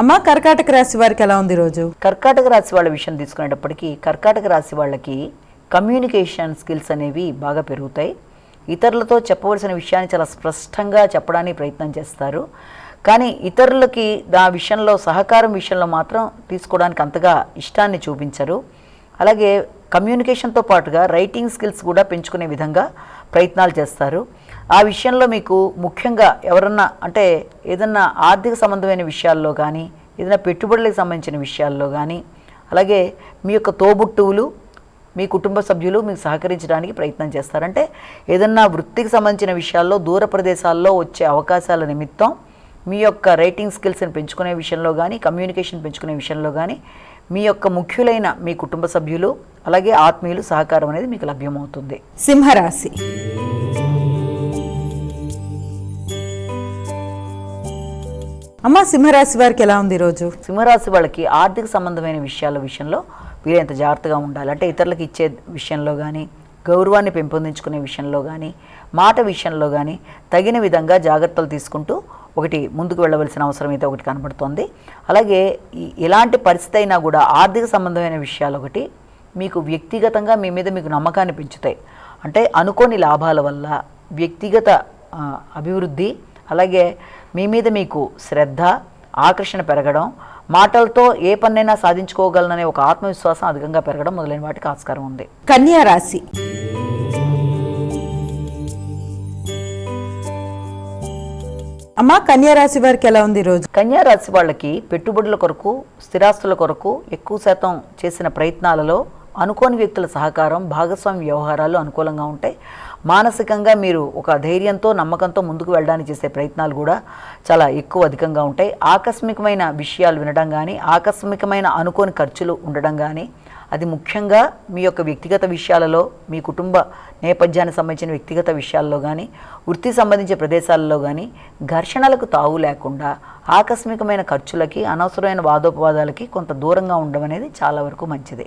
అమ్మ కర్కాటక రాశి వారికి ఎలా ఉంది రోజు కర్కాటక రాశి వాళ్ళ విషయం తీసుకునేటప్పటికీ కర్కాటక రాశి వాళ్ళకి కమ్యూనికేషన్ స్కిల్స్ అనేవి బాగా పెరుగుతాయి. ఇతరులతో చెప్పవలసిన విషయాన్ని చాలా స్పష్టంగా చెప్పడానికి ప్రయత్నం చేస్తారు. కానీ ఇతరులకి ఆ విషయంలో సహకారం విషయంలో మాత్రం తీసుకోవడానికి అంతగా ఇష్టాన్ని చూపించరు. అలాగే కమ్యూనికేషన్తో పాటుగా రైటింగ్ స్కిల్స్ కూడా పెంచుకునే విధంగా ప్రయత్నాలు చేస్తారు. ఆ విషయంలో మీకు ముఖ్యంగా ఎవరన్నా అంటే ఏదన్నా ఆర్థిక సంబంధమైన విషయాల్లో కానీ ఏదైనా పెట్టుబడులకు సంబంధించిన విషయాల్లో కానీ అలాగే మీ యొక్క తోబుట్టువులు మీ కుటుంబ సభ్యులు మీకు సహకరించడానికి ప్రయత్నం చేస్తారంటే ఏదన్నా వృత్తికి సంబంధించిన విషయాల్లో దూర ప్రదేశాల్లో వచ్చే అవకాశాల నిమిత్తం మీ యొక్క రైటింగ్ స్కిల్స్ని పెంచుకునే విషయంలో కానీ కమ్యూనికేషన్ పెంచుకునే విషయంలో కానీ మీ యొక్క ముఖ్యులైన మీ కుటుంబ సభ్యులు అలాగే ఆత్మీయులు సహకారం అనేది మీకు లభ్యమవుతుంది. సింహరాశి. అమ్మ సింహరాశి వారికి ఎలా ఉంది రోజు? సింహరాశి వాళ్ళకి ఆర్థిక సంబంధమైన విషయాల విషయంలో వీరంత జాగ్రత్తగా ఉండాలి? అంటే ఇతరులకు ఇచ్చే విషయంలో కానీ గౌరవాన్ని పెంపొందించుకునే విషయంలో కానీ మాట విషయంలో కానీ తగిన విధంగా జాగ్రత్తలు తీసుకుంటూ ఒకటి ముందుకు వెళ్ళవలసిన అవసరం అయితే ఒకటి కనబడుతోంది. అలాగే ఈ- ఎలాంటి పరిస్థితి అయినా కూడా ఆర్థిక సంబంధమైన విషయాలు ఒకటి మీకు వ్యక్తిగతంగా మీ మీద మీకు నమ్మకాన్ని పెంచుతాయి. అంటే అనుకోని లాభాల వల్ల వ్యక్తిగత అభివృద్ధి అలాగే మీ మీద మీకు శ్రద్ధ ఆకర్షణ పెరగడం మాటలతో ఏ పనైనా సాధించుకోగలననే ఒక ఆత్మవిశ్వాసం అధికంగా పెరగడం మొదలైన వాటికి ఆస్కారం ఉంది. కన్యా రాశి. అమ్మ కన్యా రాశి వారికి ఎలా ఉంది రోజు? కన్యా రాశి వాళ్ళకి పెట్టుబడుల కొరకు స్థిరాస్తుల కొరకు ఎక్కువ శాతం చేసిన ప్రయత్నాలలో అనుకోని వ్యక్తుల సహకారం భాగస్వామి వ్యవహారాలు అనుకూలంగా ఉంటాయి. మానసికంగా మీరు ఒక ధైర్యంతో నమ్మకంతో ముందుకు వెళ్ళడానికి చేసే ప్రయత్నాలు కూడా చాలా ఎక్కువ అధికంగా ఉంటాయి. ఆకస్మికమైన విషయాలు వినడం కానీ ఆకస్మికమైన అనుకోని ఖర్చులు ఉండడం కానీ అది ముఖ్యంగా మీ యొక్క వ్యక్తిగత విషయాలలో మీ కుటుంబ నేపథ్యానికి సంబంధించిన వ్యక్తిగత విషయాల్లో కానీ వృత్తి సంబంధించిన ప్రదేశాల్లో కానీ ఘర్షణలకు తావు లేకుండా ఆకస్మికమైన ఖర్చులకి అనవసరమైన వాదోపవాదాలకి కొంత దూరంగా ఉండడం అనేది చాలా వరకు మంచిది.